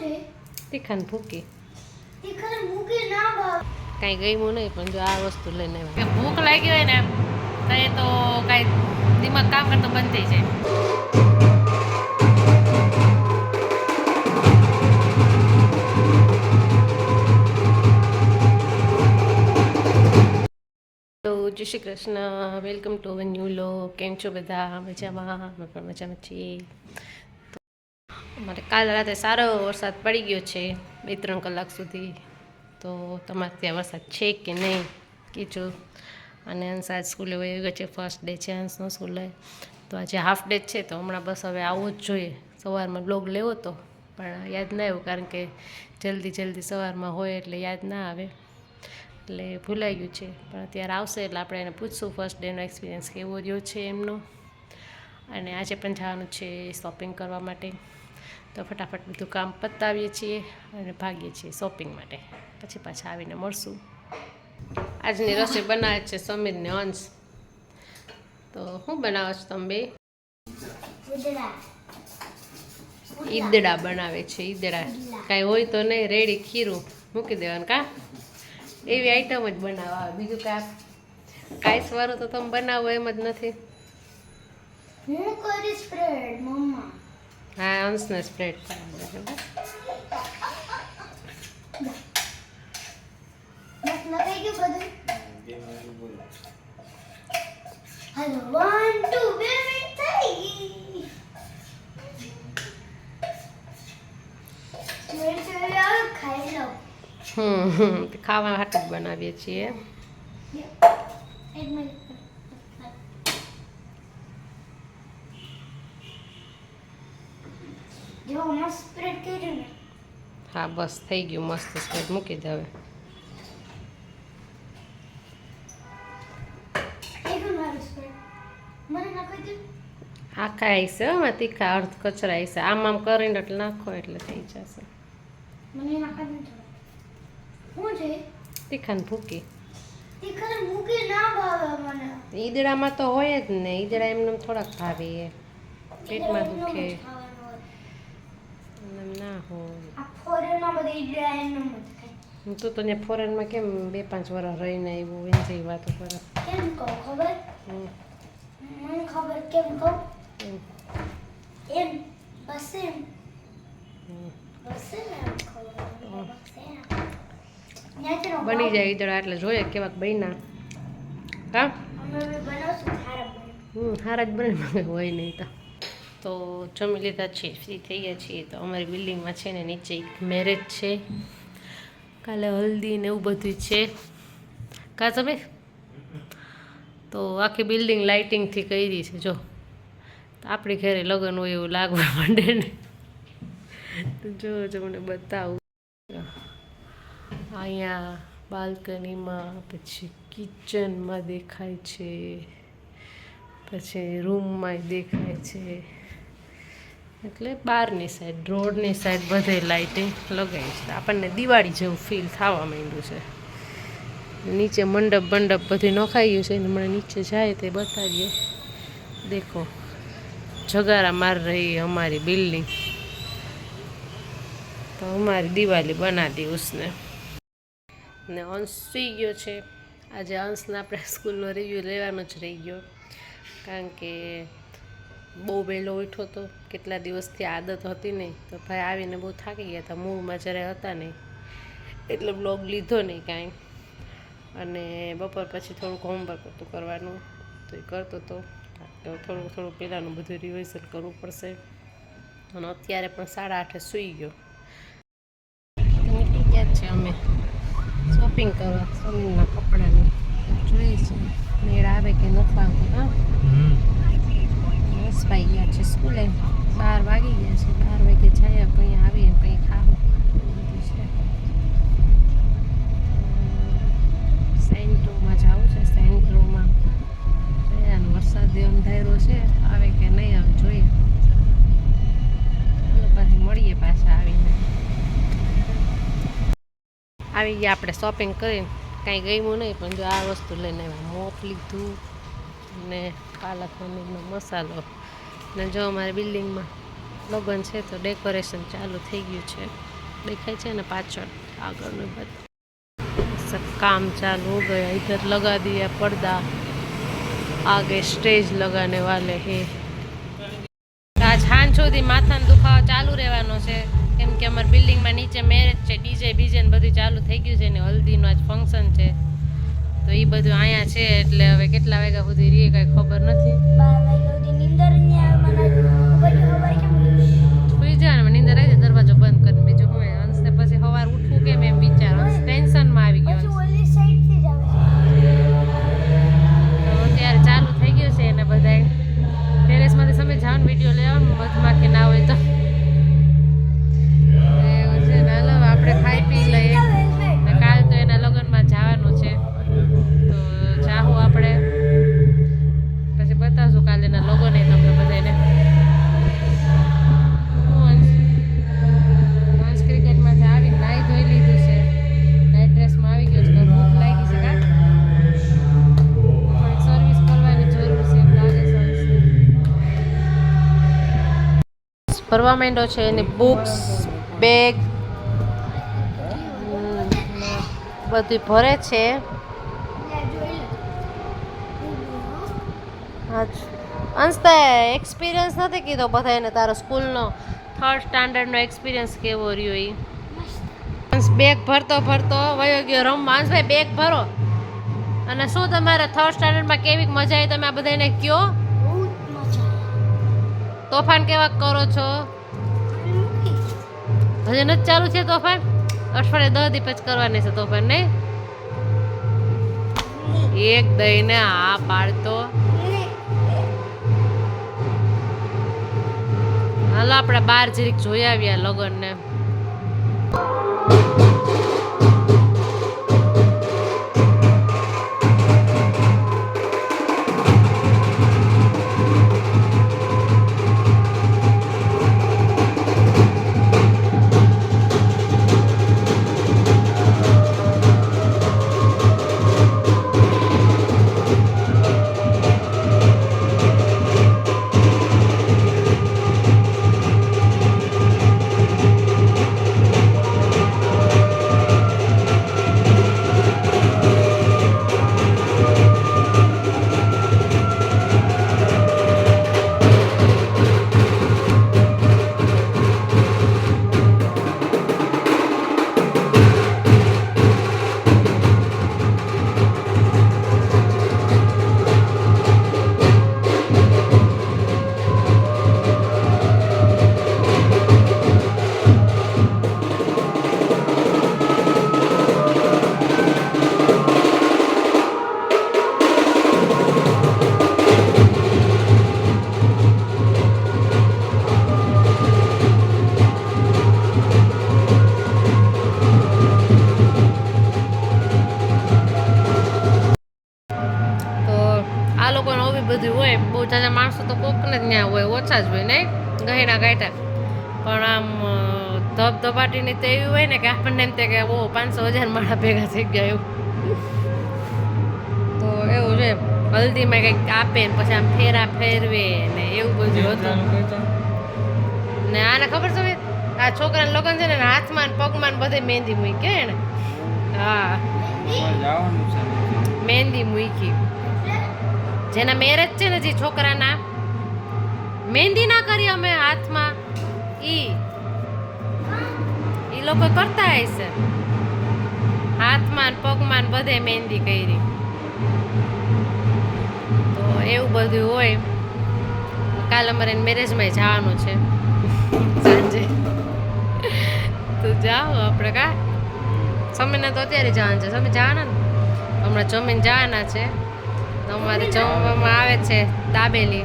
છે? તીખાને ભૂકી. તીખા ભૂકી ના ભાવ. કાંઈ ગયું નહીં પણ જો આ વસ્તુ લઈને કે ભૂખ લાગી હોય ને તો એ તો કાંઈ દિમાગ કામ કરતો બંધ થઈ જાય. Jai Shri Krishna. Welcome to our new લો કેમ છો બધા? મજામાં? અમે પણ મજામાં છીએ. અમારે કાલ રાતે સારો વરસાદ પડી ગયો છે, બે ત્રણ કલાક સુધી. તો તમારે ત્યાં વરસાદ છે કે નહીં કીજો અને અંશ આજ સ્કૂલે વહી ગયો છે ફર્સ્ટ ડે છે અંશનો સ્કૂલે. તો આજે હાફ ડે છે, તો હમણાં બસ હવે આવવું જ જોઈએ. સવારમાં બ્લોગ લેવો તો, પણ યાદ ના આવ્યું કારણ કે જલ્દી જલ્દી સવારમાં હોય એટલે યાદ ના આવે. એટલે ભૂલાઈ ગયું છે, પણ અત્યારે આવશે એટલે આપણે એને પૂછશું ફર્સ્ટ ડેનો એક્સપિરિયન્સ કેવો રહ્યો છે એમનો. અને આજે પણ જવાનું છે શોપિંગ કરવા માટે. તો ફટાફટ બધું કામ પતાવીએ છીએ અને ભાગીએ છીએ શોપિંગ માટે. પછી પાછા આવીને મળશું. આજની રસોઈ બનાવે છે સમીરને અંશ. તો શું બનાવો છો તમે બે? ઈદડા બનાવે છે, ઈદડા. કાંઈ હોય તો નહીં, રેડી ખીરું મૂકી દેવાનું કા? એવી આઈટમ જ બનાવવા આવે બીજું કાંઈ? કાંઈ સ્વારું તો તમે બનાવો એમ જ નથી. હું કરીશ સ્પ્રેડ અંશને સ્પ્રેડ કરાવે બસ લગાઈ ગયું બધું હાલો વન ટુ બે મિનિટ થઈ ગઈ મેં ચાલે આવે ખાઈ લઉં હમ હમ ખાવા હાટ બનાવીએ છીએ એક મિનિટ જો મસ્ત સ્પ્રેડ કર્યું ને. હા બસ થઈ ગયું. મસ્ત સ્પ્રેડ મૂકી દે હવે. આખા આવીશે આમાં તીખા અર્ધ કચરા આવીશે આમ આમ કરીને એટલે નાખો એટલે થઈ જશે. તીખાને ભૂકી. ઈદડામાં તો હોય જ ને. ઈદડા એમને થોડાક ભાવે પેટમાં દુખે. ના હોય. ફોરેનમાં બધી હું તો તને ફોરેનમાં કેમ બે પાંચ વર્ષ રહીને આવ્યું એમ જેવી વાતો કરો? કેમ કહું ખબર? મને ખબર કેમ કહું? એમ, બસ એમ. બની જાય ઈદડા એટલે જોઈએ કેવાક બન્યા. બને. હમ હારા જ બને હોય નહીં તો. તો જમી લીધા છીએ, ફ્રી થઈ ગયા છીએ. તો અમારી બિલ્ડિંગમાં છે ને નીચે એક મેરેજ છે. કાલે હલ્દી ને એવું બધું છે. કા તમે? તો આખી બિલ્ડિંગ લાઇટિંગથી કરી છે, જો. આપણી ઘરે લગ્ન હોય એવું લાગવા માંડે ને. જો જો મને બતાવું. અહીંયા બાલ્કનીમાં, પછી કિચનમાં દેખાય છે. પછી રૂમમાં દેખાય છે. એટલે બહારની સાઈડ રોડની સાઈડ બધે લાઇટિંગ લગાવી છે. આપણને દિવાળી જેવું ફીલ થવા માંડ્યું છે. નીચે મંડપ મંડપ બધું નખાઈ ગયું છે ને મને નીચે જાય તે બતાવીએ. દેખો, જગારા માર રહી અમારી બિલ્ડિંગ તો અમારી દિવાળી બના દી ઉસને ને અંશ સુઈ ગયો છે. આજે અંશને આપણે સ્કૂલનો રિવ્યૂ લેવાનો જ રહી ગયો. કારણ કે બહુ વહેલો ઉઠ્યો હતો કેટલા દિવસથી આદત હતી નહીં. તો ભાઈ આવીને બહુ થાકી ગયા હતા, મૂળમાં જ્યારે હતા નહીં. એટલે બ્લોગ લીધો નહીં કાંઈ. અને બપોર પછી થોડુંક હોમવર્ક હતું કરવાનું, તો એ કરતો તો. થોડું થોડું પહેલાંનું બધું રિવિઝન કરવું પડશે. અને અત્યારે પણ સાડા આઠે સૂઈ ગયો. નીકળી ગયા છે અમે. શોપિંગ કરવા સમીરના કપડાની. જોઈએ છે, મેળ આવે કે નથી આવતું હા? બસ ભાઈ ગયા છે, સ્કૂલે બાર વાગી ગયા છે, બાર વાગે જાય કંઈ આવીએ કંઈ ખાવું. બધું છે સેન્ટ્રોમાં જવું છે સેન્ટ્રોમાં વરસાદ અંધારો છે, આવે કે નહીં આવે જોઈએ. ચાલો પછી મળીએ પાછા આવીને. આવી ગયા આપણે શોપિંગ કરીને, કાંઈ ગમ્યું નહીં, પણ જો આ વસ્તુ લઈને મોપ લીધું અને પાલક પનીરનો મસાલો. ને જો અમારી બિલ્ડિંગમાં લગ્ન છે તો ડેકોરેશન ચાલુ થઈ ગયું છે. દેખાય છે ને પાછળ આગળનું બધું. સબ કામ ચાલુ હો ગયા. ઇધર લગા દિયા પડદા. આગે સ્ટેજ લગાને વાલે હે. આજ હાન સુધી માથાનો દુખાવો ચાલુ રહેવાનો છે. કેમ કે અમારી બિલ્ડિંગમાં નીચે મેરેજ છે, ડીજે, બીજે ને બધું ચાલુ થઈ ગયું છે ને હલ્દીનું આજ ફંક્શન છે. તો એ બધું અહીંયા છે એટલે હવે કેટલા વાગ્યા સુધી રહીએ કાંઈ ખબર નથી. ભરવા માંડ્યો છે એની બુક્સ બેગ બધું ભરે છે. અંશ તે એક્સપિરિયન્સ નથી કીધો બધાને તારો સ્કૂલનો? થર્ડ સ્ટાન્ડર્ડનો એક્સપિરિયન્સ કેવો રહ્યો એ અંશ બેગ ભરતો ભરતો વયો ગયો રમવા. અંશભાઈ બેગ ભરો. અને શું તમારે થર્ડ સ્ટાન્ડર્ડમાં કેવી મજા આવી? તમે આ બધાને કયો? તોફાન કેવા કરો છો? હજી નથી ચાલુ છે તોફાન? અઠવાડિયે દસ દીપ જ કરવાની છે તોફાન, નહીં? એક દઈને આ પાડતો હાલો, આપણે બાર જરીક જોઈ આવ્યા લગન લોકોને આવી બધું હોય બહુ જાજા માણસો તો કોકને જ ત્યાં હોય ઓછા જ હોય નહીં? ગહેણા ગાંઠા પણ આમ ધબ ધબધબાટીની તો એવી હોય ને કે આપણને એમ થાય કે ઓ પાંચસો હજાર માળા ભેગા થઈ ગયા એવું. તો એવું છે. હલ્દીમાં કંઈક આપે ને પછી આમ ફેરા ફેરવે ને એવું બધું હતું. ને આને ખબર છે? આ છોકરાના લગ્ન છે ને હાથમાં પગમાં ને બધે મહેંદી મૂકી ને? હા. મહેંદી મૂકી. જેના મેરેજ છે ને જે છોકરાના મહેંદી ના કરી અમે હાથમાં, ઈ ઈ લોકો કરતા હશે હાથમાં પગમાં બધે મહેંદી કરી. તો એવું બધું હોય. કાલ અમારે મેરેજમાં જવાનું છે. સાંજે. તો જાઓ આપણે કા સમીને તો અત્યારે જવાનું છે. સમી જવાના ને? હમણાં જમીન જવાના છે. અમારે જમવામાં આવે છે દાબેલી.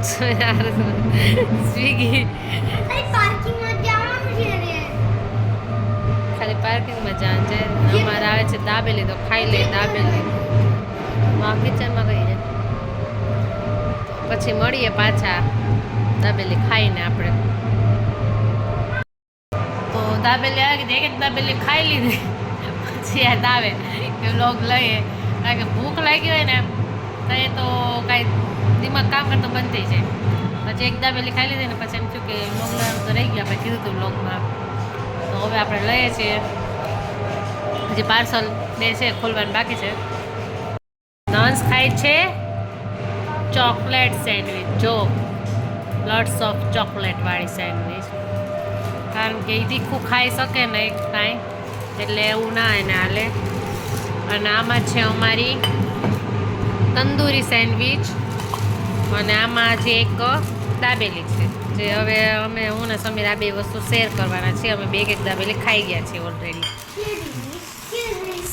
સ્વીગી. ખાલી પાર્કિંગમાં જવાનું છે અમારે આવે છે દાબેલી તો ખાઈ લે દાબેલી. માં કિચનમાં ગઈ પછી મળીએ પાછા દાબેલી ખાઈને આપણે. તો દાબેલી આવી ગઈ એક એક દાબેલી ખાઈ લીધી. પછી યાદ આવે કે લોગ લઈએ. કારણ કે ભૂખ લાગી હોય ને તો એ તો કાંઈ દિમાગ કામ કરતો બંધ થઈ જાય. પછી એકદમ દાબેલી ખાઈ લીધી ને પછી એમ થયું કે લોગ તો રહી ગયા, આપણે કીધું હતું લોકમાં તો હવે આપણે લઈએ છીએ. હજી પાર્સલ બે છે, ખોલવાનું બાકી છે. નોન્સ ખાય છે ચોકલેટ સેન્ડવિચ. જો લોટ્સ ઓફ ચોકલેટ વાળી સેન્ડવિચ. કારણ કે એ તીખું ખાઈ શકે ને કાંઈ. એટલે એવું ના એને હાલે. અને આમાં છે અમારી તંદૂરી સેન્ડવિચ અને આમાં જે એક દાબેલી છે. જે હવે અમે, હું ને સમીર આ બે વસ્તુ શેર કરવાના છીએ. અમે બે એક દાબેલી ખાઈ ગયા છીએ ઓલરેડી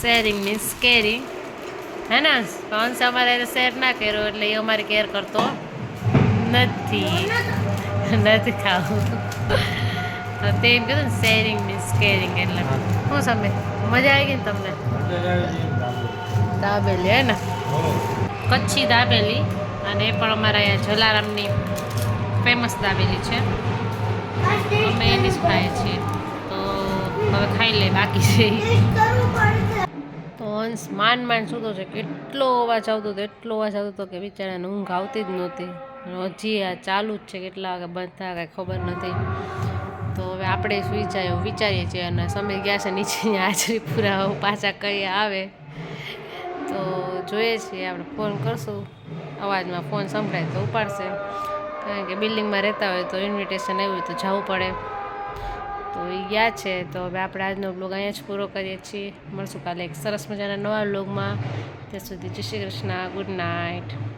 શેરિંગ મીન્સ કેરી હે ને? કંસ અમારે શેર ના કર્યો એટલે એ અમારે કેર કરતો નથી. નથી ખાવું. તો એમ કીધું ને શેરિંગ મીન્સ કેરિંગ એટલે. શું સમય મજા આવી ગઈ ને તમને? દાબેલી, હે ને? કચ્છી દાબેલી અને એ પણ અમારા અહીંયા જલારામની ફેમસ દાબેલી છે. અમે એની જ ખાઈએ છીએ. તો હવે ખાઈ લે બાકી છે તો હંસ માંડ માંડ સૂતો છે? કેટલો અવાજ આવતો હતો, એટલો અવાજ આવતો હતો કે બિચારાને ઊંઘ આવતી જ નહોતી. હજી આ ચાલુ જ છે, કેટલા વાગે બંધ કાંઈ ખબર નથી. તો હવે આપણે સુઈ જાય વિચારીએ છીએ અને સમય ગયા છે નીચેની હાજરી પૂરા પાછા કઈ આવે. જોઈએ છીએ, આપણે ફોન કરશું. અવાજમાં ફોન સંભળાય તો ઉપાડશે. કારણ કે બિલ્ડિંગમાં રહેતા હોય તો ઇન્વિટેશન આવ્યું તો જવું પડે. તો ગયા છે. તો હવે આપણે આજનો બ્લોગ અહીંયા જ પૂરો કરીએ છીએ. મળશું કાલે એક સરસ મજાના નવા બ્લોગમાં ત્યાં સુધી જય શ્રી કૃષ્ણ. Good night